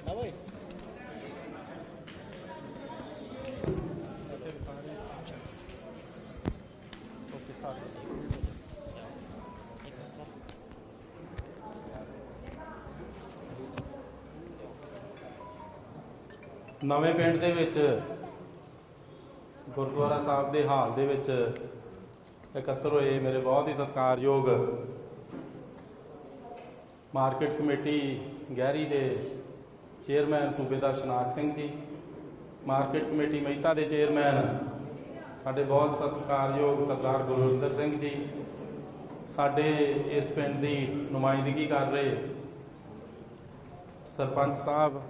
ਤੁਹਾਡਾ ਨਵੇਂ ਪਿੰਡ ਦੇ ਵਿੱਚ, ਗੁਰਦੁਆਰਾ ਸਾਹਿਬ ਦੇ ਹਾਲ ਦੇ ਵਿੱਚ ਇਕੱਤਰ ਹੋਏ ਮੇਰੇ ਬਹੁਤ ਹੀ ਸਤਿਕਾਰਯੋਗ ਮਾਰਕੀਟ ਕਮੇਟੀ ਗਹਿਰੀ ਦੇ ਚੇਅਰਮੈਨ ਸੂਬੇਦਾਰ ਸ਼ਨਾਕ ਸਿੰਘ ਜੀ, ਮਾਰਕੀਟ ਕਮੇਟੀ ਮਹਿਤਾ ਦੇ ਚੇਅਰਮੈਨ, ਸਾਡੇ ਬਹੁਤ ਸਤਿਕਾਰਯੋਗ ਸਰਦਾਰ ਗੁਰਵਿੰਦਰ ਸਿੰਘ ਜੀ, ਸਾਡੇ ਇਸ ਪਿੰਡ ਦੀ ਨੁਮਾਇੰਦਗੀ ਕਰ ਰਹੇ ਸਰਪੰਚ ਸਾਹਿਬ।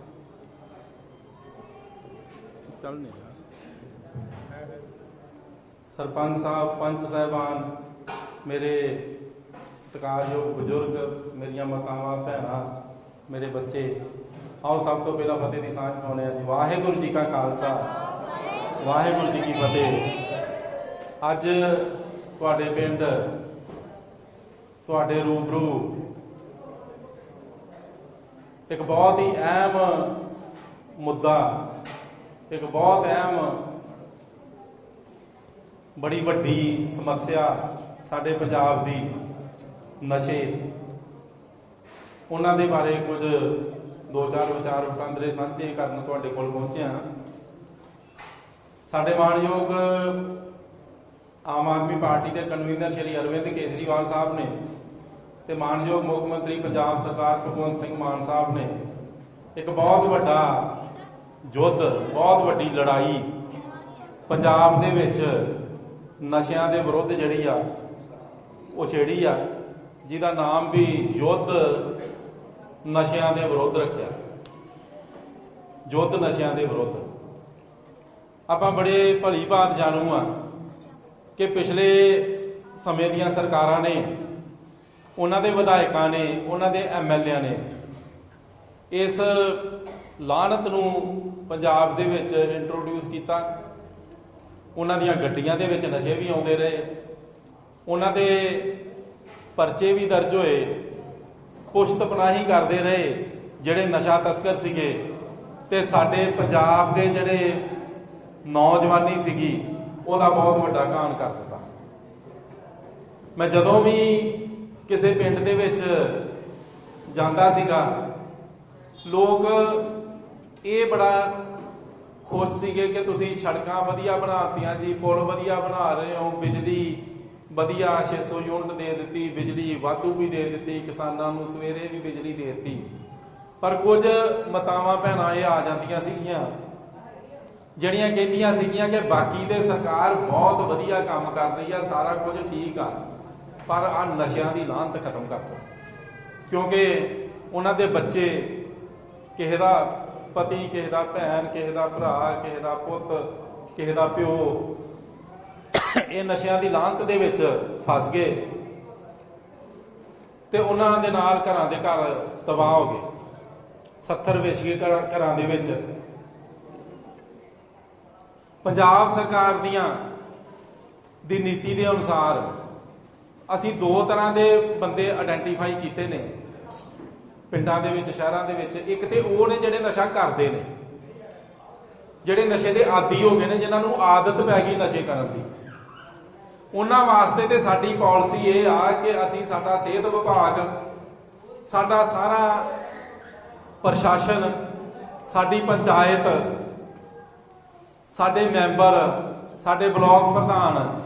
ਚੱਲ ਸਰਪੰਚ ਸਾਹਿਬ, ਪੰਚ ਸਾਹਿਬਾਨ, ਮੇਰੇ ਸਤਿਕਾਰਯੋਗ ਬਜ਼ੁਰਗ, ਮੇਰੀਆਂ ਮਾਤਾਵਾਂ, ਭੈਣਾਂ, ਮੇਰੇ ਬੱਚੇ ਆਓ ਸਭ ਤੋਂ ਪਹਿਲਾਂ ਫਤਿਹ ਦੀ ਸਾਂਝ ਪਾਉਂਦੇ ਹਾਂ ਜੀ। ਵਾਹਿਗੁਰੂ ਜੀ ਕਾ ਖਾਲਸਾ। ਵਾਹਿਗੁਰੂ ਜੀ ਕੀ ਫਤਿਹ। ਅੱਜ ਤੁਹਾਡੇ ਪਿੰਡ, ਤੁਹਾਡੇ ਰੂਬਰੂ ਇੱਕ ਬਹੁਤ ਹੀ ਅਹਿਮ ਮੁੱਦਾ, ਇੱਕ ਬਹੁਤ ਅਹਿਮ ਬੜੀ ਵੱਡੀ ਸਮੱਸਿਆ ਸਾਡੇ ਪੰਜਾਬ ਦੀ ਨਸ਼ੇ। ਉਹਨਾਂ ਦੇ ਬਾਰੇ ਕੁਝ ਦੋ ਚਾਰ ਵਿਚਾਰ ਵਟਾਂਦਰੇ ਸਾਂਝੇ ਕਰਨ ਤੁਹਾਡੇ ਕੋਲ ਪਹੁੰਚਿਆ ਸਾਡੇ ਮਾਨਯੋਗ ਆਮ ਆਦਮੀ ਪਾਰਟੀ ਦੇ ਕਨਵੀਨਰ ਸ਼੍ਰੀ ਅਰਵਿੰਦ ਕੇਜਰੀਵਾਲ ਸਾਹਿਬ ਨੇ ਤੇ ਮਾਨਯੋਗ ਮੁੱਖ ਮੰਤਰੀ ਪੰਜਾਬ ਸਰਦਾਰ ਭਗਵੰਤ ਸਿੰਘ ਮਾਨ ਸਾਹਿਬ ਨੇ ਇੱਕ ਬਹੁਤ ਵੱਡਾ ਯੁੱਧ ਬਹੁਤ ਵੱਡੀ ਲੜਾਈ ਪੰਜਾਬ ਦੇ ਵਿੱਚ ਨਸ਼ਿਆਂ ਦੇ ਵਿਰੁੱਧ ਜਿਹੜੀ ਆ, ਉਹ ਛੇੜੀ ਆ, ਜਿਹਦਾ ਨਾਮ ਵੀ ਯੁੱਧ ਨਸ਼ਿਆਂ ਦੇ ਵਿਰੁੱਧ ਰੱਖਿਆ। ਜੋਤ ਨਸ਼ਿਆਂ ਦੇ ਵਿਰੁੱਧ। ਆਪਾਂ ਬੜੇ ਭਲੀ ਬਾਤ ਜਾਣੂ ਆ ਕਿ ਪਿਛਲੇ ਸਮੇਂ ਦੀਆਂ ਸਰਕਾਰਾਂ ਨੇ, ਉਹਨਾਂ ਦੇ ਵਿਧਾਇਕਾਂ ਨੇ, ਉਹਨਾਂ ਦੇ ਐਮਐਲਏਆਂ ਨੇ ਇਸ ਲਾਹਨਤ ਨੂੰ ਪੰਜਾਬ ਦੇ ਵਿੱਚ ਇੰਟਰੋਡਿਊਸ ਕੀਤਾ। ਉਹਨਾਂ ਦੀਆਂ ਗੱਡੀਆਂ ਦੇ ਵਿੱਚ ਨਸ਼ੇ ਵੀ ਆਉਂਦੇ ਰਹੇ। ਉਹਨਾਂ ਦੇ ਪਰਚੇ ਵੀ ਦਰਜ ਹੋਏ। ਪੁਸ਼ਤ ਪਨਾਹੀ ਕਰਦੇ ਰਹੇ, ਜਿਹੜੇ ਨਸ਼ਾ ਤਸਕਰ ਸੀਗੇ। ਤੇ ਸਾਡੇ ਪੰਜਾਬ ਦੇ ਜਿਹੜੇ ਨੌਜਵਾਨੀ ਸੀਗੀ, ਉਹਦਾ ਬਹੁਤ ਵੱਡਾ ਕਾਣ ਕਰ ਦਿੱਤਾ। ਮੈਂ ਜਦੋਂ ਵੀ ਕਿਸੇ ਪਿੰਡ ਦੇ ਵਿੱਚ ਜਾਂਦਾ ਸੀਗਾ, ਲੋਕ ਇਹ ਬੜਾ ਖੁਸ਼ ਸੀਗੇ ਕਿ ਤੁਸੀਂ ਸੜਕਾਂ ਵਧੀਆ ਬਣਾਤੀਆਂ ਜੀ, ਪੁਲ ਵਧੀਆ ਬਣਾ ਰਹੇ ਹੋ, ਬਿਜਲੀ ਵਧੀਆ 600 ਯੂਨਿਟ ਦੇ ਦਿੱਤੀ, ਬਿਜਲੀ ਵਾਧੂ ਵੀ ਦੇ ਦਿੱਤੀ, ਕਿਸਾਨਾਂ ਨੂੰ ਸਵੇਰੇ ਵੀ ਬਿਜਲੀ ਦੇ ਦਿੱਤੀ। ਪਰ ਕੁਝ ਮਤਾਵਾਂ ਭੈਣਾਂ ਇਹ ਆ ਜਾਂਦੀਆਂ ਸੀਗੀਆਂ, ਜਿਹੜੀਆਂ ਕਹਿੰਦੀਆਂ ਸੀਗੀਆਂ ਕਿ ਬਾਕੀ ਤੇ ਸਰਕਾਰ ਬਹੁਤ ਵਧੀਆ ਕੰਮ ਕਰ ਰਹੀ ਆ, ਸਾਰਾ ਕੁਝ ਠੀਕ ਆ, ਪਰ ਆ ਨਸ਼ਿਆਂ ਦੀ ਲਾਹਨਤ ਖਤਮ ਕਰ ਦਿਓ ਕਿਉਂਕਿ ਉਹਨਾਂ ਦੇ ਬੱਚੇ, ਕਿਸੇ ਦਾ ਪਤੀ, ਕਿਸੇ ਦਾ ਭੈਣ, ਕਿਸੇ ਦਾ ਭਰਾ, ਕਿਸੇ ਦਾ ਪੁੱਤ, ਕਿਸੇ ਦਾ ਪਿਓ ਇਹ ਨਸ਼ਿਆਂ ਦੀ ਲਾਹਨਤ ਦੇ ਵਿੱਚ ਫਸ ਗਏ ਤੇ ਉਹਨਾਂ ਦੇ ਨਾਲ ਘਰਾਂ ਦੇ ਘਰ ਤਬਾਹ ਹੋ ਗਏ। 70 ਵਿਛ ਗਏ ਘਰਾਂ ਘਰਾਂ ਦੇ ਵਿੱਚ। ਪੰਜਾਬ ਸਰਕਾਰ ਦੀਆਂ ਦੀ ਨੀਤੀ ਦੇ ਅਨੁਸਾਰ ਅਸੀਂ ਦੋ ਤਰ੍ਹਾਂ ਦੇ ਬੰਦੇ ਆਇਡੈਂਟੀਫਾਈ ਕੀਤੇ ਨੇ। ਪਿੰਡਾਂ ਦੇ ਵਿੱਚ, ਸ਼ਹਿਰਾਂ ਦੇ ਵਿੱਚ। ਇੱਕ ਤੇ ਉਹ ਨੇ ਜਿਹੜੇ ਨਸ਼ਾ ਕਰਦੇ ਨੇ, ਜਿਹੜੇ ਨਸ਼ੇ ਦੇ ਆਦੀ ਹੋ ਗਏ ਨੇ, ਜਿਨ੍ਹਾਂ ਨੂੰ ਆਦਤ ਪੈ ਗਈ ਨਸ਼ੇ ਕਰਨ ਦੀ। ਉਹਨਾਂ ਵਾਸਤੇ ਤੇ ਸਾਡੀ ਪਾਲਿਸੀ ਇਹ ਆ ਕਿ ਅਸੀਂ ਸਾਡਾ ਸਿਹਤ ਵਿਭਾਗ, ਸਾਡਾ ਸਾਰਾ ਪ੍ਰਸ਼ਾਸਨ, ਸਾਡੀ ਪੰਚਾਇਤ, ਸਾਡੇ ਮੈਂਬਰ, ਸਾਡੇ ਬਲਾਕ ਪ੍ਰਧਾਨ,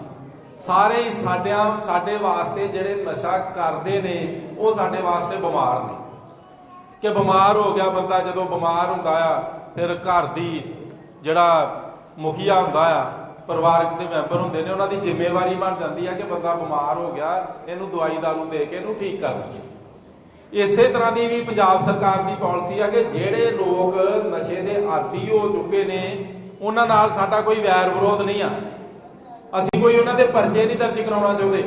ਸਾਰੇ ਹੀ ਸਾਡਿਆਂ, ਸਾਡੇ ਵਾਸਤੇ ਜਿਹੜੇ ਨਸ਼ਾ ਕਰਦੇ ਨੇ, ਉਹ ਸਾਡੇ ਵਾਸਤੇ ਬਿਮਾਰ ਨੇ। ਕਿ ਬਿਮਾਰ ਹੋ ਗਿਆ ਬੰਦਾ ਜਦੋਂ ਬਿਮਾਰ ਹੁੰਦਾ ਆ, ਫਿਰ ਘਰ ਦੀ ਜਿਹੜਾ ਮੁਖੀਆ ਹੁੰਦਾ ਆ ਪਰਿਵਾਰਕ ਦੇ ਮੈਂਬਰ ਹੁੰਦੇ ਨੇ, ਉਹਨਾਂ ਦੀ ਜ਼ਿੰਮੇਵਾਰੀ ਬਣ ਜਾਂਦੀ ਆ ਕਿ ਬੰਦਾ ਬਿਮਾਰ ਹੋ ਗਿਆ, ਇਹਨੂੰ ਦਵਾਈ ਦਾਰੂ ਦੇ ਕੇ ਇਹਨੂੰ ਠੀਕ ਕਰ ਲਈਏ। ਇਸੇ ਤਰ੍ਹਾਂ ਦੀ ਵੀ ਪੰਜਾਬ ਸਰਕਾਰ ਦੀ ਪਾਲਿਸੀ ਆ ਕਿ ਜਿਹੜੇ ਲੋਕ ਨਸ਼ੇ ਦੇ ਆਦੀ ਹੋ ਚੁੱਕੇ ਨੇ, ਉਹਨਾਂ ਨਾਲ ਸਾਡਾ ਕੋਈ ਵੈਰ ਵਿਰੋਧ ਨਹੀਂ ਆ। ਅਸੀਂ ਕੋਈ ਉਹਨਾਂ ਦੇ ਪਰਚੇ ਨਹੀਂ ਦਰਜ ਕਰਾਉਣਾ ਚਾਹੁੰਦੇ।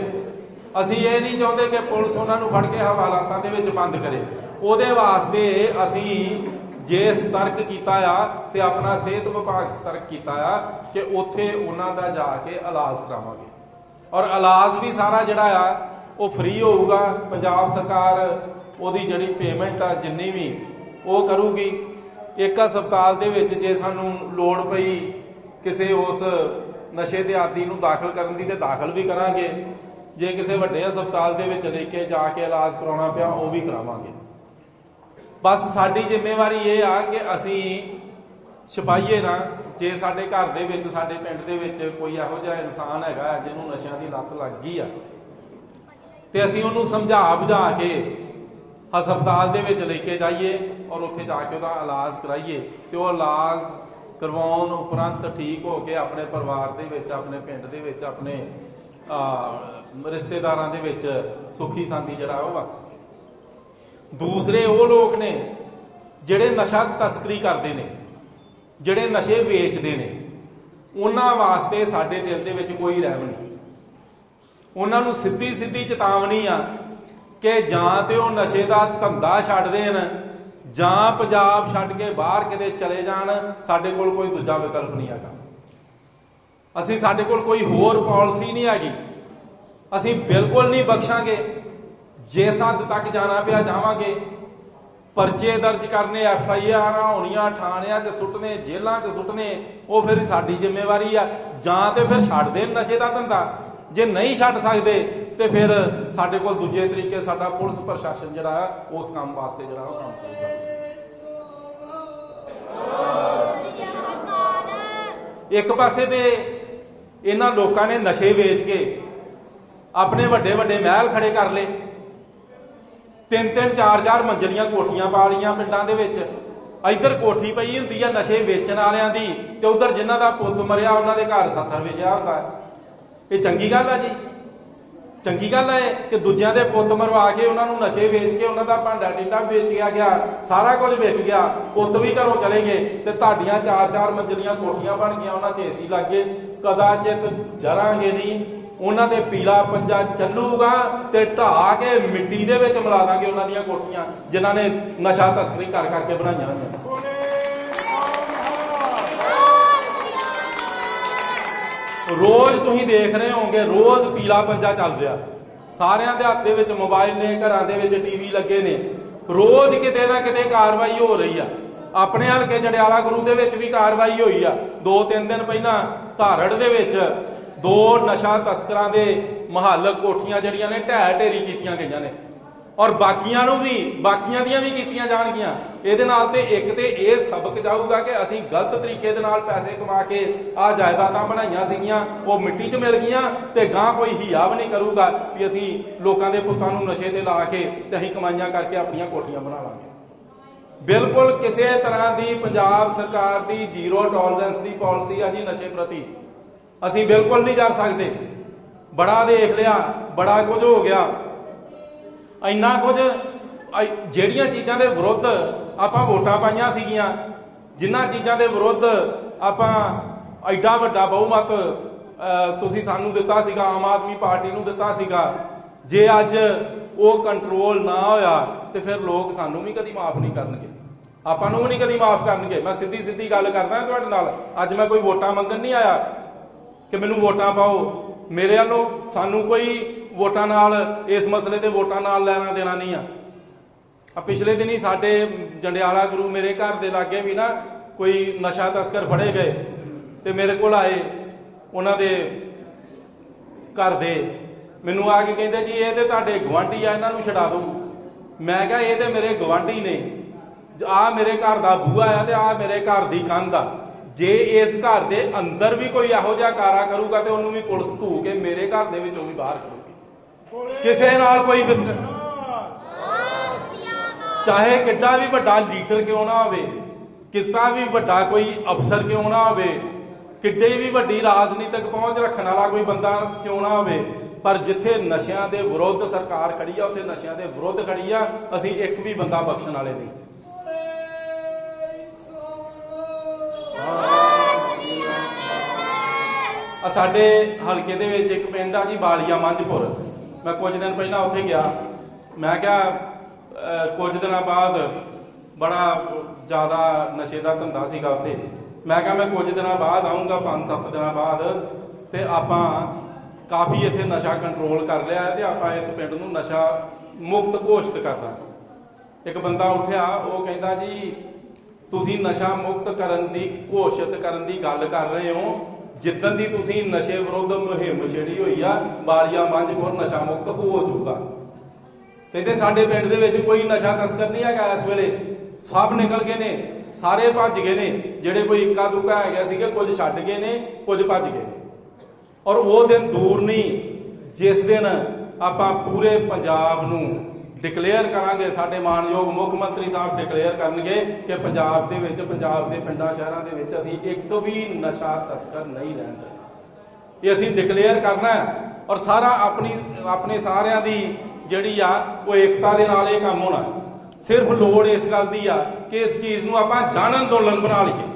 ਅਸੀਂ ਇਹ ਨਹੀਂ ਚਾਹੁੰਦੇ ਕਿ ਪੁਲਿਸ ਉਹਨਾਂ ਨੂੰ ਫੜ ਕੇ ਹਵਾਲਾਤਾਂ ਦੇ ਵਿੱਚ ਬੰਦ ਕਰੇ। ਉਹਦੇ ਵਾਸਤੇ ਅਸੀਂ ਜੇ ਸਤਰਕ ਕੀਤਾ ਆ ਤੇ ਆਪਣਾ ਸਿਹਤ ਵਿਭਾਗ ਸਤਰਕ ਕੀਤਾ ਆ ਕਿ ਉੱਥੇ ਉਹਨਾਂ ਦਾ ਜਾ ਕੇ ਇਲਾਜ ਕਰਾਵਾਂਗੇ। ਔਰ ਇਲਾਜ ਵੀ ਸਾਰਾ ਜਿਹੜਾ ਆ, ਉਹ ਫ੍ਰੀ ਹੋਊਗਾ। ਪੰਜਾਬ ਸਰਕਾਰ ਉਹਦੀ ਜਿਹੜੀ ਪੇਮੈਂਟ ਆ, ਜਿੰਨੀ ਵੀ, ਉਹ ਕਰੂਗੀ। ਇੱਕ ਹਸਪਤਾਲ ਦੇ ਵਿੱਚ ਜੇ ਸਾਨੂੰ ਲੋੜ ਪਈ ਕਿਸੇ ਉਸ ਨਸ਼ੇ ਦੇ ਆਦੀ ਨੂੰ ਦਾਖਲ ਕਰਨ ਦੀ, ਤੇ ਦਾਖਲ ਵੀ ਕਰਾਂਗੇ। ਜੇ ਕਿਸੇ ਵੱਡੇ ਹਸਪਤਾਲ ਦੇ ਵਿੱਚ ਲੈ ਕੇ ਜਾ ਕੇ ਇਲਾਜ ਕਰਾਉਣਾ ਪਿਆ, ਉਹ ਵੀ ਕਰਾਵਾਂਗੇ। ਬਸ ਸਾਡੀ ਜ਼ਿੰਮੇਵਾਰੀ ਇਹ ਆ ਕਿ ਅਸੀਂ ਛਪਾਈਏ ਨਾ ਜੇ ਸਾਡੇ ਘਰ ਦੇ ਵਿੱਚ ਸਾਡੇ ਪਿੰਡ ਦੇ ਵਿੱਚ ਕੋਈ ਇਹੋ ਜਿਹਾ ਇਨਸਾਨ ਹੈਗਾ ਜਿਹਨੂੰ ਨਸ਼ਿਆਂ ਦੀ ਲੱਤ ਲੱਗ ਗਈ ਆ ਤੇ ਅਸੀਂ ਉਹਨੂੰ ਸਮਝਾ ਬੁਝਾ ਕੇ ਹਸਪਤਾਲ ਦੇ ਵਿੱਚ ਲੈ ਕੇ ਜਾਈਏ ਔਰ ਉੱਥੇ ਜਾ ਕੇ ਉਹਦਾ ਇਲਾਜ ਕਰਾਈਏ ਤੇ ਉਹ ਇਲਾਜ ਕਰਵਾਉਣ ਉਪਰੰਤ ਠੀਕ ਹੋ ਕੇ ਆਪਣੇ ਪਰਿਵਾਰ ਦੇ ਵਿੱਚ ਆਪਣੇ ਪਿੰਡ ਦੇ ਵਿੱਚ ਆਪਣੇ ਅਹ, ਰਿਸ਼ਤੇਦਾਰਾਂ ਦੇ ਵਿੱਚ ਸੁਖੀ ਸਾਂਦੀ ਜਿਹੜਾ ਉਹ ਵਸ ਸਕੇ। ਦੂਸਰੇ ਉਹ ਲੋਕ ਨੇ ਜਿਹੜੇ ਨਸ਼ਾ ਤਸਕਰੀ ਕਰਦੇ ਨੇ, ਜਿਹੜੇ ਨਸ਼ੇ ਵੇਚਦੇ ਨੇ, ਉਹਨਾਂ ਵਾਸਤੇ ਸਾਡੇ ਦਿਲ ਦੇ ਵਿੱਚ ਕੋਈ ਰਹਿਮ ਨਹੀਂ। ਉਹਨਾਂ ਨੂੰ ਸਿੱਧੀ ਸਿੱਧੀ ਚੇਤਾਵਨੀ ਆ ਕਿ ਜਾਂ ਤੇ ਉਹ ਨਸ਼ੇ ਦਾ ਧੰਦਾ ਛੱਡ ਦੇਣ ਜਾਂ ਪੰਜਾਬ ਛੱਡ ਕੇ ਬਾਹਰ ਕਿਤੇ ਚਲੇ ਜਾਣ, ਸਾਡੇ ਕੋਲ ਕੋਈ ਦੂਜਾ ਵਿਕਲਪ ਨਹੀਂ ਹੈਗਾ। ਅਸੀਂ ਸਾਡੇ ਕੋਲ ਕੋਈ ਹੋਰ ਪਾਲਿਸੀ ਨਹੀਂ ਹੈਗੀ। ਅਸੀਂ ਬਿਲਕੁਲ ਨਹੀਂ ਬਖਸ਼ਾਂਗੇ। ਜਿਸ ਹੱਦ ਤੱਕ ਜਾਣਾ ਪਿਆ ਜਾਵਾਂਗੇ। ਪਰਚੇ ਦਰਜ ਕਰਨੇ, ਐਫ ਆਈ ਆਰਾਂ ਹੋਣੀਆਂ ਥਾਣਿਆਂ 'ਚ ਸੁੱਟਨੇ, ਜੇਲ੍ਹਾਂ 'ਚ ਸੁੱਟਨੇ, ਉਹ ਫਿਰ ਸਾਡੀ ਜ਼ਿੰਮੇਵਾਰੀ ਆ। ਜਾਂ ਤੇ ਫਿਰ ਛੱਡ ਦੇਣ ਨਸ਼ੇ ਦਾ ਧੰਦਾ। ਜੇ ਨਹੀਂ ਛੱਡ ਸਕਦੇ, ਤੇ ਫਿਰ ਸਾਡੇ ਕੋਲ ਦੂਜੇ ਤਰੀਕੇ ਸਾਡਾ ਪੁਲਿਸ ਪ੍ਰਸ਼ਾਸਨ ਜਿਹੜਾ ਉਸ ਕੰਮ ਵਾਸਤੇ ਜਿਹੜਾ ਉਹ ਕੰਮ ਕਰਦਾ ਇੱਕ ਪਾਸੇ ਤੇ ਇਹਨਾਂ ਲੋਕਾਂ ਨੇ ਨਸ਼ੇ ਵੇਚ ਕੇ ਆਪਣੇ ਵੱਡੇ ਵੱਡੇ ਮਹਿਲ ਖੜੇ ਕਰ ਲਏ। ਤਿੰਨ ਤਿੰਨ ਚਾਰ ਚਾਰ ਮੰਜ਼ਲੀਆਂ ਕੋਠੀਆਂ ਪਾ ਲਈਆਂ ਪਿੰਡਾਂ ਦੇ ਵਿੱਚ। ਇੱਧਰ ਕੋਠੀ ਪਈ ਹੁੰਦੀ ਆ ਨਸ਼ੇ ਵੇਚਣ ਵਾਲਿਆਂ ਦੀ ਤੇ ਉਧਰ ਜਿਨ੍ਹਾਂ ਦਾ ਪੁੱਤ ਮਰਿਆ ਉਹਨਾਂ ਦੇ ਘਰ ਸੱਥਰ ਵਿਛਿਆ ਹੁੰਦਾ ਇਹ ਚੰਗੀ ਗੱਲ ਆ ਜੀ। ਚੰਗੀ ਗੱਲ ਹੈ ਕਿ ਦੂਜਿਆਂ ਦੇ ਪੁੱਤ ਮਰਵਾ ਕੇ ਉਹਨਾਂ ਨੂੰ ਨਸ਼ੇ ਵੇਚ ਕੇ ਉਹਨਾਂ ਦਾ ਭਾਂਡਾ ਟਿੰਡਾ ਵੇਚਿਆ ਗਿਆ, ਸਾਰਾ ਕੁਝ ਵਿਕ ਗਿਆ, ਪੁੱਤ ਵੀ ਘਰੋਂ ਚਲੇ ਗਏ ਤੇ ਤੁਹਾਡੀਆਂ ਚਾਰ ਚਾਰ ਮੰਜ਼ਲੀਆਂ ਕੋਠੀਆਂ ਬਣ ਗਈਆਂ, ਉਹਨਾਂ 'ਚ ਏਸੀ ਗਏ। ਕਦਾਚਿਤ ਜਰਾਂਗੇ ਨਹੀਂ। ਉਹਨਾਂ ਦੇ ਪੀਲਾ ਪੰਜਾ ਚੱਲੂਗਾ ਤੇ ਢਾ ਕੇ ਮਿੱਟੀ ਦੇ ਵਿੱਚ ਮਿਲਾ ਦਾਂਗੇ ਉਹਨਾਂ ਦੀਆਂ ਕੋਠੀਆਂ, ਜਿਨ੍ਹਾਂ ਨੇ ਨਸ਼ਾ ਤਸਕਰੀ ਕਰ ਕਰਕੇ ਬਣਾਈਆਂ ਹੋਈਆਂ। ਰੋਜ਼ ਤੁਸੀਂ ਦੇਖ ਰਹੇ ਹੋਵੋਗੇ, ਰੋਜ਼ ਪੀਲਾ ਪੰਜਾ ਚੱਲ ਰਿਹਾ। ਸਾਰਿਆਂ ਦੇ ਹੱਥ ਦੇ ਵਿੱਚ ਮੋਬਾਈਲ ਨੇ, ਘਰਾਂ ਦੇ ਵਿੱਚ ਟੀਵੀ ਲੱਗੇ ਨੇ। ਰੋਜ਼ ਕਿਤੇ ਨਾ ਕਿਤੇ ਕਾਰਵਾਈ ਹੋ ਰਹੀ ਆ। ਆਪਣੇ ਹਲਕੇ ਜੜਿਆਲਾ ਗੁਰੂ ਦੇ ਵਿੱਚ ਵੀ ਕਾਰਵਾਈ ਹੋਈ ਆ। ਦੋ ਤਿੰਨ ਦਿਨ ਪਹਿਲਾਂ ਧਾਰੜ ਦੇ ਵਿੱਚ ਦੋ ਨਸ਼ਾ ਤਸਕਰਾਂ ਦੇ ਮਹੱਲ ਕੋਠੀਆਂ ਜਿਹੜੀਆਂ ਨੇ, ਢਹਿ ਢੇਰੀ ਕੀਤੀਆਂ ਗਈਆਂ ਨੇ। ਔਰ ਬਾਕੀਆਂ ਨੂੰ ਵੀ, ਬਾਕੀਆਂ ਦੀਆਂ ਵੀ ਕੀਤੀਆਂ ਜਾਣਗੀਆਂ। ਇਹਦੇ ਨਾਲ ਤੇ ਇੱਕ ਤੇ ਇਹ ਸਬਕ ਜਾਊਗਾ ਕਿ ਅਸੀਂ ਗਲਤ ਤਰੀਕੇ ਦੇ ਨਾਲ ਪੈਸੇ ਕਮਾ ਕੇ ਆ ਜਾਇਦਾਦਾਂ ਬਣਾਈਆਂ ਸੀਗੀਆਂ, ਉਹ ਮਿੱਟੀ 'ਚ ਮਿਲ ਗਈਆਂ ਤੇ ਗਾਂ ਕੋਈ ਹਿਆ ਵੀ ਨਹੀਂ ਕਰੂਗਾ ਵੀ ਅਸੀਂ ਲੋਕਾਂ ਦੇ ਪੁੱਤਾਂ ਨੂੰ ਨਸ਼ੇ ਤੇ ਲਾ ਕੇ ਤੇ ਅਸੀਂ ਕਮਾਈਆਂ ਕਰਕੇ ਆਪਣੀਆਂ ਕੋਠੀਆਂ ਬਣਾ ਲਾਂਗੇ। ਬਿਲਕੁਲ ਕਿਸੇ ਤਰ੍ਹਾਂ ਦੀ ਪੰਜਾਬ ਸਰਕਾਰ ਦੀ ਜ਼ੀਰੋ ਟੋਲਰੈਂਸ ਦੀ ਪਾਲਿਸੀ ਆ ਜੀ ਨਸ਼ੇ ਪ੍ਰਤੀ। ਅਸੀਂ ਬਿਲਕੁਲ ਨਹੀਂ ਜਾ ਸਕਦੇ। ਬੜਾ ਦੇਖ ਲਿਆ ਬੜਾ ਕੁਝ ਹੋ ਗਿਆ। ਇੰਨਾ ਕੁਝ ਜਿਹੜੀਆਂ ਚੀਜ਼ਾਂ ਦੇ ਵਿਰੁੱਧ ਆਪਾਂ ਵੋਟਾਂ ਪਾਈਆਂ ਸੀਗੀਆਂ ਜਿਨ੍ਹਾਂ ਚੀਜ਼ਾਂ ਦੇ ਵਿਰੁੱਧ ਆਪਾਂ ਐਡਾ ਵੱਡਾ ਬਹੁਮਤ ਅ, ਤੁਸੀਂ ਸਾਨੂੰ ਦਿੱਤਾ ਸੀਗਾ ਆਮ ਆਦਮੀ ਪਾਰਟੀ ਨੂੰ ਦਿੱਤਾ ਸੀਗਾ ਜੇ ਅੱਜ ਉਹ ਕੰਟਰੋਲ ਨਾ ਹੋਇਆ ਤੇ ਫਿਰ ਲੋਕ ਸਾਨੂੰ ਵੀ ਕਦੀ ਮਾਫ ਨਹੀਂ ਕਰਨਗੇ। ਆਪਾਂ ਨੂੰ ਵੀ ਨਹੀਂ ਕਦੀ ਮਾਫ ਕਰਨਗੇ। ਮੈਂ ਸਿੱਧੀ ਸਿੱਧੀ ਗੱਲ ਕਰਦਾ ਤੁਹਾਡੇ ਨਾਲ ਅੱਜ ਮੈਂ ਕੋਈ ਵੋਟਾਂ ਮੰਗਣ ਨਹੀਂ ਆਇਆ। ਕਿ ਮੈਨੂੰ ਵੋਟਾਂ ਪਾਓ। ਮੇਰੇ ਵੱਲੋਂ ਸਾਨੂੰ ਕੋਈ ਵੋਟਾਂ ਨਾਲ, ਇਸ ਮਸਲੇ ਤੇ ਵੋਟਾਂ ਨਾਲ ਲੈਣਾ ਦੇਣਾ ਨਹੀਂ ਆ। ਆ ਪਿਛਲੇ ਦਿਨੀ ਸਾਡੇ ਜੰਡਿਆਲਾ ਗੁਰੂ ਮੇਰੇ ਘਰ ਦੇ ਲਾਗੇ ਵੀ ਨਾ ਕੋਈ ਨਸ਼ਾ ਤਸਕਰ ਫੜੇ ਗਏ ਤੇ ਮੇਰੇ ਕੋਲ ਆਏ, ਉਹਨਾਂ ਦੇ ਘਰ ਦੇ। ਮੈਨੂੰ ਆ ਕੇ ਕਹਿੰਦੇ ਜੀ, ਇਹ ਤੇ ਤੁਹਾਡੇ ਗਵਾਂਢੀ ਆ, ਇਹਨਾਂ ਨੂੰ ਛਡਾ ਦਿਓ। ਮੈਂ ਕਿਹਾ, ਇਹ ਤੇ ਮੇਰੇ ਗਵਾਂਢੀ ਨੇ। ਆ ਮੇਰੇ ਘਰ ਦਾ ਬੂਆ ਆ ਤੇ ਆ ਮੇਰੇ ਘਰ ਦੀ ਕੰਧ ਆ। ਜੇ ਇਸ ਘਰ ਦੇ ਅੰਦਰ ਵੀ ਕੋਈ ਇਹੋ ਜਿਹਾ ਕਾਰਾ ਕਰੂਗਾ ਤੇ ਉਹਨੂੰ ਵੀ ਪੁਲਿਸ ਧੂ ਕੇ ਮੇਰੇ ਘਰ ਦੇ ਵਿੱਚੋਂ ਵੀ ਬਾਹਰ ਕਰੂਗੀ। ਕਿਸੇ ਨਾਲ ਕੋਈ ਚਾਹੇ ਕਿੱਡਾ ਵੀ ਵੱਡਾ ਲੀਡਰ ਕਿਉਂ ਨਾ ਹੋਵੇ ਕਿੱਦਾਂ ਵੀ ਵੱਡਾ ਕੋਈ ਅਫਸਰ ਕਿਉਂ ਨਾ ਹੋਵੇ, ਕਿੱਡੇ ਵੀ ਵੱਡੀ ਰਾਜਨੀਤਿਕ ਪਹੁੰਚ ਰੱਖਣ ਵਾਲਾ ਕੋਈ ਬੰਦਾ ਕਿਉਂ ਨਾ ਹੋਵੇ, ਪਰ ਜਿੱਥੇ ਨਸ਼ਿਆਂ ਦੇ ਵਿਰੁੱਧ ਸਰਕਾਰ ਖੜੀ ਆ, ਉੱਥੇ ਨਸ਼ਿਆਂ ਦੇ ਵਿਰੁੱਧ ਖੜੀ ਆ, ਅਸੀਂ ਇੱਕ ਵੀ ਬੰਦਾ ਬਖਸ਼ਣ ਵਾਲੇ ਨਹੀਂ। ਆ ਸਾਡੇ ਹਲਕੇ ਦੇ ਵਿੱਚ ਇੱਕ ਪਿੰਡ ਆ ਜੀ ਬਾਲੀਆ ਮੰਝਪੁਰ ਮੈਂ ਕੁਝ ਦਿਨ ਪਹਿਲਾਂ ਉੱਥੇ ਗਿਆ। ਮੈਂ ਕਿਹਾ ਅਹ, ਕੁਝ ਦਿਨਾਂ ਬਾਅਦ ਬੜਾ ਜ਼ਿਆਦਾ ਨਸ਼ੇ ਦਾ ਧੰਦਾ ਸੀਗਾ ਉੱਥੇ। ਮੈਂ ਕਿਹਾ ਮੈਂ ਕੁਝ ਦਿਨਾਂ ਬਾਅਦ ਆਉਂਗਾ 5-7 ਦਿਨਾਂ ਬਾਅਦ ਤੇ ਆਪਾਂ ਕਾਫੀ ਇੱਥੇ ਨਸ਼ਾ ਕੰਟਰੋਲ ਕਰ ਲਿਆ ਤੇ ਆਪਾਂ ਇਸ ਪਿੰਡ ਨੂੰ ਨਸ਼ਾ ਮੁਕਤ ਘੋਸ਼ਿਤ ਕਰਨਾ ਇੱਕ ਬੰਦਾ ਉੱਠਿਆ ਉਹ ਕਹਿੰਦਾ ਜੀ ਤੁਸੀਂ ਨਸ਼ਾ ਮੁਕਤ ਕਰਨ ਦੀ ਘੋਸ਼ਿਤ ਕਰਨ ਦੀ ਗੱਲ ਕਰ ਰਹੇ ਹੋ। ਜਿੱਦਣ ਦੀ ਤੁਸੀਂ ਨਸ਼ੇ ਵਿਰੁੱਧ ਮੁਹਿੰਮ ਛੇੜੀ ਹੋਈ ਆ ਬਾਲੀਆ ਮੰਝਪੁਰ ਨਸ਼ਾ ਮੁਕਤ ਹੋ ਜਾਊਗਾ। ਕਹਿੰਦੇ ਸਾਡੇ ਪਿੰਡ ਦੇ ਵਿੱਚ ਕੋਈ ਨਸ਼ਾ ਤਸਕਰ ਨਹੀਂ ਹੈਗਾ ਇਸ ਵੇਲੇ। ਸਭ ਨਿਕਲ ਗਏ ਨੇ, ਸਾਰੇ ਭੱਜ ਗਏ ਨੇ। ਜਿਹੜੇ ਕੋਈ ਇੱਕਾ ਦੁੱਕਾ ਹੈਗਾ ਸੀਗੇ, ਕੁਝ ਛੱਡ ਗਏ ਨੇ, ਕੁਝ ਭੱਜ ਗਏ ਨੇ। ਔਰ ਉਹ ਦਿਨ ਦੂਰ ਨਹੀਂ, ਜਿਸ ਦਿਨ ਆਪਾਂ ਪੂਰੇ ਪੰਜਾਬ ਨੂੰ ਡਿਕਲੇਅਰ ਕਰਾਂਗੇ, ਸਾਡੇ ਮਾਨਯੋਗ ਮੁੱਖ ਮੰਤਰੀ ਸਾਹਿਬ ਡਿਕਲੇਅਰ ਕਰਨਗੇ ਕਿ ਪੰਜਾਬ ਦੇ ਵਿੱਚ, ਪੰਜਾਬ ਦੇ ਪਿੰਡਾਂ, ਸ਼ਹਿਰਾਂ ਦੇ ਵਿੱਚ ਅਸੀਂ ਇੱਕ ਵੀ ਨਸ਼ਾ ਤਸਕਰ ਨਹੀਂ ਰਹਿਣ ਦੇਣਾ ਇਹ ਅਸੀਂ ਡਿਕਲੇਅਰ ਕਰਨਾ ਹੈ ਔਰ ਸਾਰਾ ਆਪਣੀ, ਆਪਣੇ ਸਾਰਿਆਂ ਦੀ ਜਿਹੜੀ ਆ, ਉਹ ਏਕਤਾ ਦੇ ਨਾਲ ਇਹ ਕੰਮ ਹੋਣਾ ਸਿਰਫ ਲੋੜ ਇਸ ਗੱਲ ਦੀ ਆ ਕਿ ਇਸ ਚੀਜ਼ ਨੂੰ ਆਪਾਂ ਜਨ ਅੰਦੋਲਨ ਬਣਾ ਲਈਏ,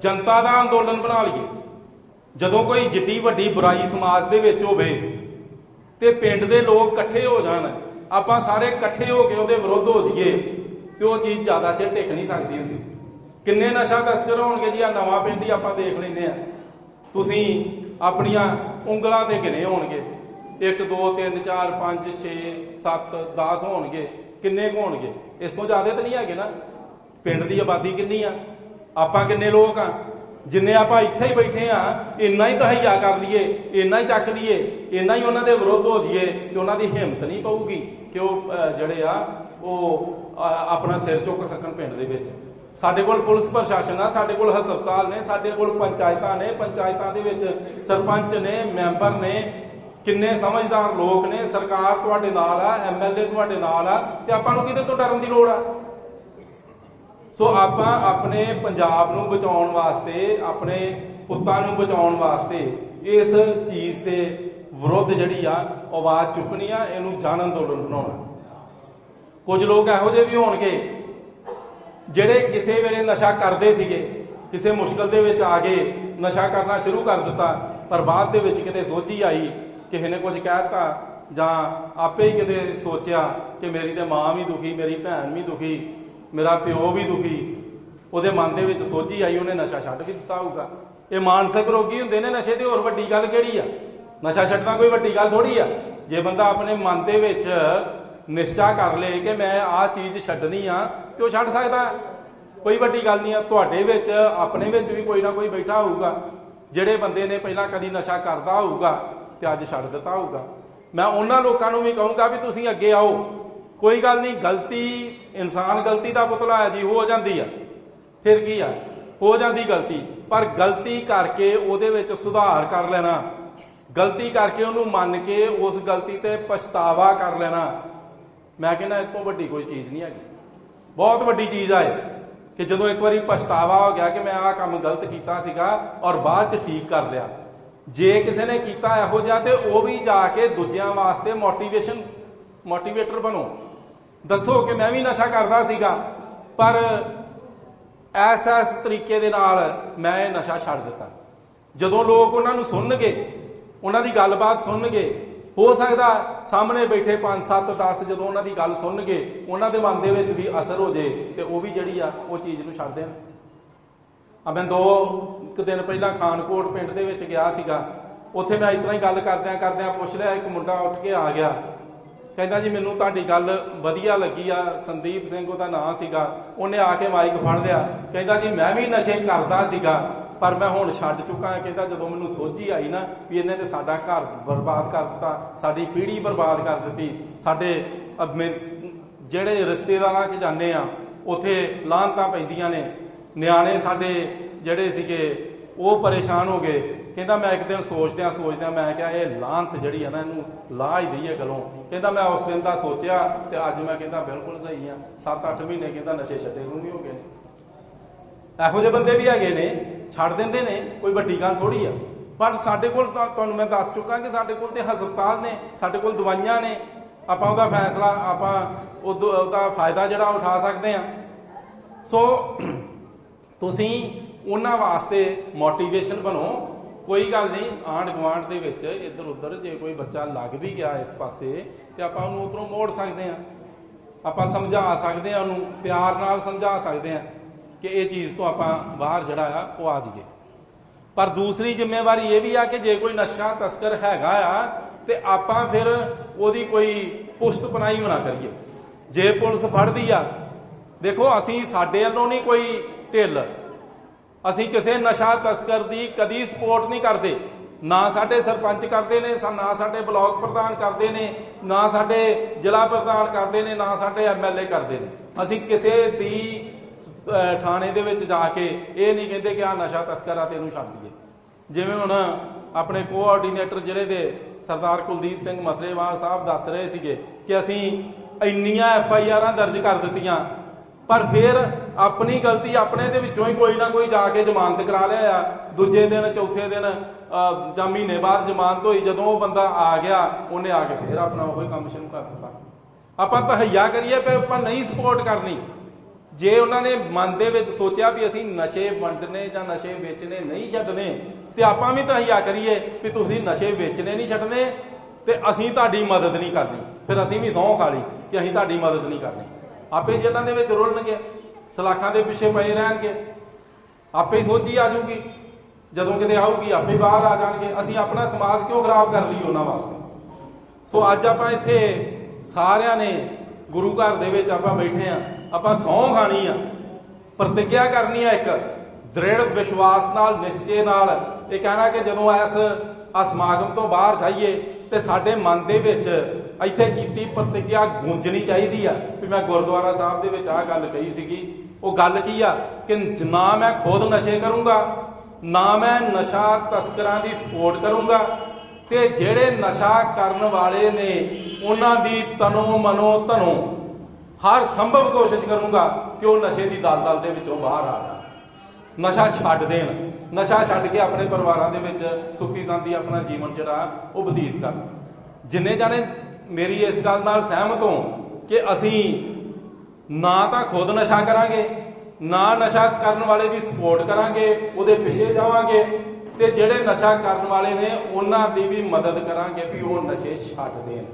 ਜਨਤਾ ਦਾ ਅੰਦੋਲਨ ਬਣਾ ਲਈਏ। ਜਦੋਂ ਕੋਈ ਜਿੱਡੀ ਵੱਡੀ ਬੁਰਾਈ ਸਮਾਜ ਦੇ ਵਿੱਚ ਹੋਵੇ ਤੇ ਪਿੰਡ ਦੇ ਲੋਕ ਇਕੱਠੇ ਹੋ ਜਾਣ ਆਪਾਂ ਸਾਰੇ ਇਕੱਠੇ ਹੋ ਕੇ ਉਹਦੇ ਵਿਰੁੱਧ ਹੋ ਜਾਈਏ ਤੇ ਉਹ ਚੀਜ਼ ਜ਼ਿਆਦਾ ਚਿਰ ਟਿਕ ਨਹੀਂ ਸਕਦੀ ਹੁੰਦੀ। ਕਿੰਨੇ ਨਸ਼ਾ ਤਸਕਰ ਹੋਣਗੇ ਜੀ ਆ ਨਵਾਂ ਪਿੰਡ ਹੀ ਆਪਾਂ ਦੇਖ ਲੈਂਦੇ ਆ। ਤੁਸੀਂ ਆਪਣੀਆਂ ਉਂਗਲਾਂ ਤੇ ਗਿਣੇ ਹੋਣਗੇ। 1 2 3 4 5 6 7 10 ਹੋਣਗੇ। ਕਿੰਨੇ ਕੁ ਹੋਣਗੇ? ਇਸ ਤੋਂ ਜ਼ਿਆਦਾ ਤਾਂ ਨਹੀਂ ਹੈਗੇ ਨਾ। ਪਿੰਡ ਦੀ ਆਬਾਦੀ ਕਿੰਨੀ ਆ? ਆਪਾਂ ਕਿੰਨੇ ਲੋਕ ਆ? ਜਿੰਨੇ ਆਪਾਂ ਇੱਥੇ ਹੀ ਬੈਠੇ ਆ, ਇੰਨਾ ਹੀ ਤਹਈਆ ਕਰ ਲਈਏ, ਇੰਨਾ ਹੀ ਚੱਕ ਲਈਏ, ਇੰਨਾ ਹੀ ਉਹਨਾਂ ਦੇ ਵਿਰੁੱਧ ਹੋ ਜਾਈਏ ਤੇ ਉਹਨਾਂ ਦੀ ਹਿੰਮਤ ਨਹੀਂ ਪਊਗੀ ਕਿ ਉਹ ਜਿਹੜੇ ਆ, ਉਹ ਆਪਣਾ ਸਿਰ ਚੁੱਕ ਸਕਣ ਪਿੰਡ ਦੇ ਵਿੱਚ। ਸਾਡੇ ਕੋਲ ਪੁਲਿਸ ਪ੍ਰਸ਼ਾਸਨ ਆ, ਸਾਡੇ ਕੋਲ ਹਸਪਤਾਲ ਨੇ, ਸਾਡੇ ਕੋਲ ਪੰਚਾਇਤਾਂ ਨੇ, ਪੰਚਾਇਤਾਂ ਦੇ ਵਿੱਚ ਸਰਪੰਚ ਨੇ, ਮੈਂਬਰ ਨੇ, ਕਿੰਨੇ ਸਮਝਦਾਰ ਲੋਕ ਨੇ, ਸਰਕਾਰ ਤੁਹਾਡੇ ਨਾਲ ਆ ਐਮਐਲਏ ਤੁਹਾਡੇ ਨਾਲ ਆ, ਤੇ ਆਪਾਂ ਨੂੰ ਕਿਹਦੇ ਤੋਂ ਡਰਨ ਦੀ ਲੋੜ ਆ? ਸੋ ਆਪਾਂ ਆਪਣੇ ਪੰਜਾਬ ਨੂੰ ਬਚਾਉਣ ਵਾਸਤੇ, ਆਪਣੇ ਪੁੱਤਾਂ ਨੂੰ ਬਚਾਉਣ ਵਾਸਤੇ ਇਸ ਚੀਜ਼ ਦੇ ਵਿਰੁੱਧ ਜਿਹੜੀ ਆ, ਆਵਾਜ਼ ਚੁੱਕਣੀ ਆ, ਇਹਨੂੰ ਜਨ ਅੰਦੋਲਨ ਬਣਾਉਣਾ ਕੁਝ ਲੋਕ ਇਹੋ ਜਿਹੇ ਵੀ ਹੋਣਗੇ, ਜਿਹੜੇ ਕਿਸੇ ਵੇਲੇ ਨਸ਼ਾ ਕਰਦੇ ਸੀਗੇ, ਕਿਸੇ ਮੁਸ਼ਕਲ ਦੇ ਵਿੱਚ ਆ ਗਏ ਨਸ਼ਾ ਕਰਨਾ ਸ਼ੁਰੂ ਕਰ ਦਿੱਤਾ, ਪਰ ਬਾਅਦ ਦੇ ਵਿੱਚ ਕਿਤੇ ਸੋਝੀ ਆਈ, ਕਿਸੇ ਨੇ ਕੁਝ ਕਹਿਤਾ ਜਾਂ ਆਪੇ ਹੀ ਕਿਤੇ ਸੋਚਿਆ ਕਿ ਮੇਰੀ ਤੇ ਮਾਂ ਵੀ ਦੁਖੀ, ਮੇਰੀ ਭੈਣ ਵੀ ਦੁਖੀ ਮੇਰਾ ਪਿਓ ਵੀ ਦੁਖੀ। ਉਹਦੇ ਮਨ ਦੇ ਵਿੱਚ ਸੋਝੀ ਆਈ, ਉਹਨੇ ਨਸ਼ਾ ਛੱਡ ਵੀ ਦਿੱਤਾ ਹੋਊਗਾ। ਇਹ ਮਾਨਸਿਕ ਰੋਗੀ ਹੁੰਦੇ ਨੇ ਨਸ਼ੇ ਤੇ, ਹੋਰ ਵੱਡੀ ਗੱਲ ਕਿਹੜੀ ਆ? ਨਸ਼ਾ ਛੱਡਣਾ ਕੋਈ ਵੱਡੀ ਗੱਲ ਥੋੜੀ ਆ। ਜੇ ਬੰਦਾ ਆਪਣੇ ਮਨ ਦੇ ਵਿੱਚ ਨਿਸ਼ਚਾ ਕਰ ਲੇ ਕਿ ਮੈਂ ਆਹ ਚੀਜ਼ ਛੱਡਣੀ ਆ, ਤੇ ਉਹ ਛੱਡ ਸਕਦਾ। ਕੋਈ ਵੱਡੀ ਗੱਲ ਨਹੀਂ ਆ, ਤੁਹਾਡੇ ਵਿੱਚ, ਆਪਣੇ ਵਿੱਚ ਵੀ ਕੋਈ ਨਾ ਕੋਈ ਬੈਠਾ ਹੋਊਗਾ। ਜਿਹੜੇ ਬੰਦੇ ਨੇ ਪਹਿਲਾਂ ਕਦੀ ਨਸ਼ਾ ਕਰਦਾ ਹੋਊਗਾ, ਤੇ ਅੱਜ ਛੱਡ ਦਿੱਤਾ ਹੋਊਗਾ। ਮੈਂ ਉਹਨਾਂ ਲੋਕਾਂ ਨੂੰ ਵੀ ਕਹੂੰਗਾ ਵੀ ਤੁਸੀਂ ਅੱਗੇ ਆਓ। ਕੋਈ ਗੱਲ ਨਹੀਂ, ਗਲਤੀ, ਇਨਸਾਨ ਗਲਤੀ ਦਾ ਪੁਤਲਾ ਹੈ ਜੀ, ਹੋ ਜਾਂਦੀ ਆ। ਫਿਰ ਕੀ ਆ? ਹੋ ਜਾਂਦੀ ਗਲਤੀ। ਪਰ ਗਲਤੀ ਕਰਕੇ ਉਹਦੇ ਵਿੱਚ ਸੁਧਾਰ ਕਰ ਲੈਣਾ। ਗਲਤੀ ਕਰਕੇ ਉਹਨੂੰ ਮੰਨ ਕੇ ਉਸ ਗਲਤੀ ਤੇ ਪਛਤਾਵਾ ਕਰ ਲੈਣਾ। ਮੈਂ ਕਹਿੰਦਾ ਇਸ ਤੋਂ ਵੱਡੀ ਕੋਈ ਚੀਜ਼ ਨਹੀਂ ਹੈਗੀ। ਬਹੁਤ ਵੱਡੀ ਚੀਜ਼ ਆ ਇਹ, ਕਿ ਜਦੋਂ ਇੱਕ ਵਾਰੀ ਪਛਤਾਵਾ ਹੋ ਗਿਆ ਕਿ ਮੈਂ ਆਹ ਕੰਮ ਗਲਤ ਕੀਤਾ ਸੀਗਾ ਔਰ ਬਾਅਦ ਚ ਠੀਕ ਕਰ ਲਿਆ। ਜੇ ਕਿਸੇ ਨੇ ਕੀਤਾ ਇਹੋ ਜਿਹਾ ਤੇ ਉਹ ਵੀ ਜਾ ਕੇ ਦੂਜਿਆਂ ਵਾਸਤੇ ਮੋਟੀਵੇਸ਼ਨ ਮੋਟੀਵੇਟਰ ਬਣੋ। ਦੱਸੋ ਕਿ ਮੈਂ ਵੀ ਨਸ਼ਾ ਕਰਦਾ ਸੀਗਾ, ਪਰ ਐਸ ਐਸ ਤਰੀਕੇ ਦੇ ਨਾਲ ਮੈਂ ਇਹ ਨਸ਼ਾ ਛੱਡ ਦਿੱਤਾ। ਜਦੋਂ ਲੋਕ ਉਹਨਾਂ ਨੂੰ ਸੁਣਨਗੇ, ਉਹਨਾਂ ਦੀ ਗੱਲਬਾਤ ਸੁਣਨਗੇ, ਹੋ ਸਕਦਾ ਸਾਹਮਣੇ ਬੈਠੇ 5 7 10 ਜਦੋਂ ਉਹਨਾਂ ਦੀ ਗੱਲ ਸੁਣਨਗੇ, ਉਹਨਾਂ ਦੇ ਮਨ ਦੇ ਵਿੱਚ ਵੀ ਅਸਰ ਹੋ ਜੇ ਤੇ ਉਹ ਵੀ ਜਿਹੜੀ ਆ, ਉਹ ਚੀਜ਼ ਨੂੰ ਛੱਡ ਦੇਣ। ਆ ਮੈਂ ਦੋ ਇੱਕ ਦਿਨ ਪਹਿਲਾਂ ਖਾਨਕੋਟ ਪਿੰਡ ਦੇ ਵਿੱਚ ਗਿਆ ਸੀਗਾ। ਉੱਥੇ ਮੈਂ ਇਤਨਾ ਹੀ ਗੱਲ ਕਰਦਿਆਂ ਕਰਦਿਆਂ ਪੁੱਛ ਲਿਆ, ਇੱਕ ਮੁੰਡਾ ਉੱਠ ਕੇ ਆ ਗਿਆ। ਕਹਿੰਦਾ ਜੀ, ਮੈਨੂੰ ਤੁਹਾਡੀ ਗੱਲ ਵਧੀਆ ਲੱਗੀ ਆ, ਸੰਦੀਪ ਸਿੰਘ ਉਹਦਾ ਨਾਂ ਸੀਗਾ, ਉਹਨੇ ਆ ਕੇ ਮਾਈਕ ਫੜ ਲਿਆ। ਕਹਿੰਦਾ ਜੀ, ਮੈਂ ਵੀ ਨਸ਼ੇ ਕਰਦਾ ਸੀਗਾ, ਪਰ ਮੈਂ ਹੁਣ ਛੱਡ ਚੁੱਕਾ ਹਾਂ। ਕਹਿੰਦਾ ਜਦੋਂ ਮੈਨੂੰ ਸੋਝੀ ਆਈ ਨਾ ਵੀ ਇਹਨੇ ਤੇ ਸਾਡਾ ਘਰ ਬਰਬਾਦ ਕਰ ਦਿੱਤਾ, ਸਾਡੀ ਪੀੜ੍ਹੀ ਬਰਬਾਦ ਕਰ ਦਿੱਤੀ, ਸਾਡੇ ਜਿਹੜੇ ਰਿਸ਼ਤੇਦਾਰਾਂ 'ਚ ਜਾਂਦੇ ਆ, ਉਥੇ ਲਾਹਨਤਾਂ ਪੈਂਦੀਆਂ ਨੇ। ਨਿਆਣੇ ਸਾਡੇ ਜਿਹੜੇ ਸੀਗੇ ਉਹ ਪਰੇਸ਼ਾਨ ਹੋ ਗਏ। ਕਹਿੰਦਾ, ਮੈਂ ਇੱਕ ਦਿਨ ਸੋਚਦਿਆਂ ਸੋਚਦਿਆਂ ਮੈਂ ਕਿਹਾ, ਇਹ ਲਾਹਨਤ ਜਿਹੜੀ ਆ ਨਾ, ਇਹਨੂੰ ਲਾ ਹੀ ਦਈਏ ਗਲੋਂ। ਕਹਿੰਦਾ, ਮੈਂ ਉਸ ਦਿਨ ਦਾ ਸੋਚਿਆ ਤੇ ਅੱਜ ਮੈਂ ਕਹਿੰਦਾ, ਬਿਲਕੁਲ ਸਹੀ ਆ। 7-8 ਮਹੀਨੇ ਕਹਿੰਦਾ, ਨਸ਼ੇ ਛੱਡੇ ਨੂੰ ਵੀ ਹੋ ਗਏ ਨੇ। ਇਹੋ ਜਿਹੇ ਬੰਦੇ ਵੀ ਹੈਗੇ ਨੇ, ਛੱਡ ਦਿੰਦੇ ਨੇ, ਕੋਈ ਵੱਡੀ ਗੱਲ ਥੋੜੀ ਆ। ਪਰ ਸਾਡੇ ਕੋਲ ਤਾਂ, ਤੁਹਾਨੂੰ ਮੈਂ ਦੱਸ ਚੁੱਕਾ ਕਿ ਸਾਡੇ ਕੋਲ ਤੇ ਹਸਪਤਾਲ ਨੇ, ਸਾਡੇ ਕੋਲ ਦਵਾਈਆਂ ਨੇ। ਆਪਾਂ ਉਹਦਾ ਫੈਸਲਾ, ਆਪਾਂ ਉਦੋਂ- ਉਹਦਾ ਫਾਇਦਾ ਜਿਹੜਾ, ਉਠਾ ਸਕਦੇ ਆ। ਸੋ, ਤੁਸੀਂ ਉਹਨਾਂ ਵਾਸਤੇ ਮੋਟੀਵੇਸ਼ਨ ਬਣੋ। ਕੋਈ ਗੱਲ ਨਹੀਂ, ਆਂਢ ਗੁਆਂਢ ਦੇ ਵਿੱਚ ਇੱਧਰ ਉੱਧਰ ਜੇ ਕੋਈ ਬੱਚਾ ਲੱਗ ਵੀ ਗਿਆ ਇਸ ਪਾਸੇ, ਤੇ ਆਪਾਂ ਉਹਨੂੰ ਉਧਰੋਂ ਮੋੜ ਸਕਦੇ ਆ ਆਪਾਂ ਸਮਝਾ ਸਕਦੇ ਆ ਉਹਨੂੰ, ਪਿਆਰ ਨਾਲ ਸਮਝਾ ਸਕਦੇ ਆ ਕਿ ਇਹ ਚੀਜ਼ ਤੋਂ ਆਪਾਂ ਬਾਹਰ ਜਿਹੜਾ ਆ, ਉਹ ਆ ਜਾਈਏ। ਪਰ ਦੂਸਰੀ ਜ਼ਿੰਮੇਵਾਰੀ ਇਹ ਵੀ ਆ ਕਿ ਜੇ ਕੋਈ ਨਸ਼ਾ ਤਸਕਰ ਹੈਗਾ ਆ, ਤੇ ਆਪਾਂ ਫਿਰ ਉਹਦੀ ਕੋਈ ਪੁਸ਼ਤ ਪਨਾਈ ਹੋਣਾ ਕਰੀਏ। ਜੇ ਪੁਲਿਸ ਫੜਦੀ ਆ, ਦੇਖੋ ਅਸੀਂ ਸਾਡੇ ਵੱਲੋਂ ਨਹੀਂ ਕੋਈ ਢਿੱਲ। ਅਸੀਂ ਕਿਸੇ ਨਸ਼ਾ ਤਸਕਰ ਦੀ ਕਦੀ ਸਪੋਰਟ ਨਹੀਂ ਕਰਦੇ। ਨਾ ਸਾਡੇ ਸਰਪੰਚ ਕਰਦੇ ਨੇ ਨਾ ਸਾਡੇ ਬਲਾਕ ਪ੍ਰਧਾਨ ਕਰਦੇ ਨੇ, ਨਾ ਸਾਡੇ ਜ਼ਿਲ੍ਹਾ ਪ੍ਰਧਾਨ ਕਰਦੇ ਨੇ, ਨਾ ਸਾਡੇ ਐਮਐਲਏ ਕਰਦੇ ਨੇ। ਅਸੀਂ ਕਿਸੇ ਦੀ ਥਾਣੇ ਦੇ ਵਿੱਚ ਜਾ ਕੇ ਇਹ ਨਹੀਂ ਕਹਿੰਦੇ ਕਿ ਆ ਨਸ਼ਾ ਤਸਕਰ ਆ ਤੇ ਇਹਨੂੰ ਛੱਡ ਦਈਏ। ਜਿਵੇਂ ਹੁਣ ਆਪਣੇ ਕੋਆਰਡੀਨੇਟਰ ਜ਼ਿਲ੍ਹੇ ਦੇ ਸਰਦਾਰ ਕੁਲਦੀਪ ਸਿੰਘ ਮਥਰੇਵਾਲ ਸਾਹਿਬ ਦੱਸ ਰਹੇ ਸੀਗੇ ਕਿ ਅਸੀਂ ਇੰਨੀਆਂ ਐਫ ਆਈ ਆਰਾਂ ਦਰਜ ਕਰ ਦਿੱਤੀਆਂ, ਪਰ ਫਿਰ ਆਪਣੀ ਗਲਤੀ ਆਪਣੇ ਦੇ ਵਿੱਚੋਂ ਹੀ ਕੋਈ ਨਾ ਕੋਈ ਜਾ ਕੇ ਜ਼ਮਾਨਤ ਕਰਾ ਲਿਆ ਆ। ਦੂਜੇ ਦਿਨ, ਚੌਥੇ ਦਿਨ ਜਾਂ ਮਹੀਨੇ ਬਾਅਦ ਜ਼ਮਾਨਤ ਹੋਈ, ਜਦੋਂ ਉਹ ਬੰਦਾ ਆ ਗਿਆ, ਉਹਨੇ ਆ ਕੇ ਫਿਰ ਆਪਣਾ ਉਹੀ ਕੰਮ ਸ਼ੁਰੂ ਕਰ ਦਿੱਤਾ। ਆਪਾਂ ਤਹਈਆ ਕਰੀਏ ਪਰ ਆਪਾਂ ਨਹੀਂ ਸਪੋਰਟ ਕਰਨੀ। ਜੇ ਉਹਨਾਂ ਨੇ ਮਨ ਦੇ ਵਿੱਚ ਸੋਚਿਆ ਵੀ ਅਸੀਂ ਨਸ਼ੇ ਵੰਡਨੇ ਜਾਂ ਨਸ਼ੇ ਵੇਚਣੇ ਨਹੀਂ ਛੱਡਨੇ, ਤੇ ਆਪਾਂ ਵੀ ਤਹਈਆ ਕਰੀਏ ਵੀ ਤੁਸੀਂ ਨਸ਼ੇ ਵੇਚਣੇ ਨਹੀਂ ਛੱਡਨੇ, ਤੇ ਅਸੀਂ ਤੁਹਾਡੀ ਮਦਦ ਨਹੀਂ ਕਰਨੀ। ਫਿਰ ਅਸੀਂ ਵੀ ਸਹੁੰ ਖਾ ਲਈ ਕਿ ਅਸੀਂ ਤੁਹਾਡੀ ਮਦਦ ਨਹੀਂ ਕਰਨੀ। ਆਪੇ ਜੇਲ੍ਹਾਂ ਦੇ ਵਿੱਚ ਰੁਲਣਗੇ। ਸਲਾਖਾਂ ਦੇ ਪਿੱਛੇ ਪਏ ਰਹਿਣਗੇ। ਆਪੇ ਹੀ ਸੋਚੀ ਆ ਜਾਊਗੀ। ਜਦੋਂ ਕਿਤੇ ਆਊਗੀ, ਆਪੇ ਬਾਹਰ ਆ ਜਾਣਗੇ। ਅਸੀਂ ਆਪਣਾ ਸਮਾਜ ਕਿਉਂ ਖਰਾਬ ਕਰ ਲਈ ਉਹਨਾਂ ਵਾਸਤੇ? ਸੋ ਅੱਜ ਆਪਾਂ ਇੱਥੇ ਸਾਰਿਆਂ ਨੇ ਗੁਰੂ ਘਰ ਦੇ ਵਿੱਚ ਆਪਾਂ ਬੈਠੇ ਆ ਆਪਾਂ ਸਹੁੰ ਖਾਣੀ ਆ। ਪ੍ਰਤੀਗਿਆ ਕਰਨੀ ਆ ਇੱਕ। ਦ੍ਰਿੜ ਵਿਸ਼ਵਾਸ ਨਾਲ, ਨਿਸ਼ਚੇ ਨਾਲ ਇਹ ਕਹਿਣਾ ਕਿ ਜਦੋਂ ਇਸ ਆ ਸਮਾਗਮ ਤੋਂ ਬਾਹਰ ਜਾਈਏ ਤੇ ਸਾਡੇ ਮਨ ਦੇ ਵਿੱਚ ਇੱਥੇ ਕੀਤੀ ਪ੍ਰਤੀਗਿਆ ਗੂੰਜਣੀ ਚਾਹੀਦੀ ਆ। ਵੀ ਮੈਂ ਗੁਰਦੁਆਰਾ ਸਾਹਿਬ ਦੇ ਵਿੱਚ ਆਹ ਗੱਲ ਕਹੀ ਸੀਗੀ। ਉਹ ਗੱਲ ਕੀ ਆ? ਕਿ ਨਾ ਮੈਂ ਖੁਦ ਨਸ਼ੇ ਕਰੂੰਗਾ, ਨਾ ਮੈਂ ਨਸ਼ਾ ਤਸਕਰਾਂ ਦੀ ਸਪੋਰਟ ਕਰੂੰਗਾ, ਤੇ ਜਿਹੜੇ ਨਸ਼ਾ ਕਰਨ ਵਾਲੇ ਨੇ, ਉਹਨਾਂ ਦੀ ਤਨੋ ਮਨੋ ਧਨੋ ਹਰ ਸੰਭਵ ਕੋਸ਼ਿਸ਼ ਕਰੂੰਗਾ ਕਿ ਉਹ ਨਸ਼ੇ ਦੀ ਦਲਦਲ ਦੇ ਵਿੱਚੋਂ ਬਾਹਰ ਆ ਜਾਣ। ਨਸ਼ਾ ਛੱਡ ਦੇਣ। ਨਸ਼ਾ ਛੱਡ ਕੇ ਆਪਣੇ ਪਰਿਵਾਰਾਂ ਦੇ ਵਿੱਚ ਸੁਖੀ ਸ਼ਾਂਤੀ ਆਪਣਾ ਜੀਵਨ ਜਿਹੜਾ, ਉਹ ਬਤੀਤ ਕਰਨ। ਜਿੰਨੇ ਜਾਣੇ ਮੇਰੀ ਇਸ ਗੱਲ ਨਾਲ ਸਹਿਮਤ ਹੋ ਕਿ ਅਸੀਂ ਨਾ ਤਾਂ ਖੁਦ ਨਸ਼ਾ ਕਰਾਂਗੇ, ਨਾ ਨਸ਼ਾ ਕਰਨ ਵਾਲੇ ਦੀ ਸਪੋਰਟ ਕਰਾਂਗੇ, ਉਹਦੇ ਪਿੱਛੇ ਜਾਵਾਂਗੇ ਤੇ ਜਿਹੜੇ ਨਸ਼ਾ ਕਰਨ ਵਾਲੇ ਨੇ, ਉਹਨਾਂ ਦੀ ਵੀ ਮਦਦ ਕਰਾਂਗੇ ਵੀ ਉਹ ਨਸ਼ੇ ਛੱਡ ਦੇਣ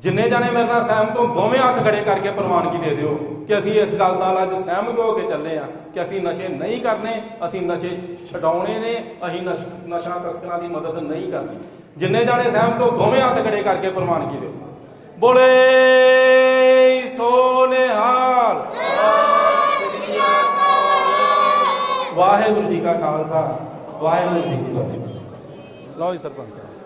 ਜਿੰਨੇ ਜਾਣੇ ਮੇਰੇ ਨਾਲ ਸਹਿਮਤ ਹੋ, ਦੋਵੇਂ ਹੱਥ ਖੜੇ ਕਰਕੇ ਪ੍ਰਵਾਨਗੀ ਦੇ ਦਿਓ ਕਿ ਅਸੀਂ ਇਸ ਗੱਲ ਨਾਲ ਅੱਜ ਸਹਿਮਤ ਹੋ ਕੇ ਚੱਲੇ ਆ ਕਿ ਅਸੀਂ ਨਸ਼ੇ ਨਹੀਂ ਕਰਨੇ, ਅਸੀਂ ਨਸ਼ੇ ਛਡਾਉਣੇ ਨੇ, ਅਸੀਂ ਨਸ਼ਾ ਤਸਕਰਾਂ ਦੀ ਮਦਦ ਨਹੀਂ ਕਰਨੀ। ਜਿੰਨੇ ਜਾਣੇ ਸਹਿਮਤ ਹੋ, ਦੋਵੇਂ ਹੱਥ ਖੜੇ ਕਰਕੇ ਪ੍ਰਵਾਨਗੀ ਦਿਓ। ਬੋਲੇ ਸੋ ਵਾਹਿਗੁਰੂ ਜੀ ਕਾ ਖਾਲਸਾ, ਵਾਹਿਗੁਰੂ ਜੀ ਕੀ ਫਤਿਹ। ਲਓ ਜੀ ਸਰਪੰਚ ਸਾਹਿਬ।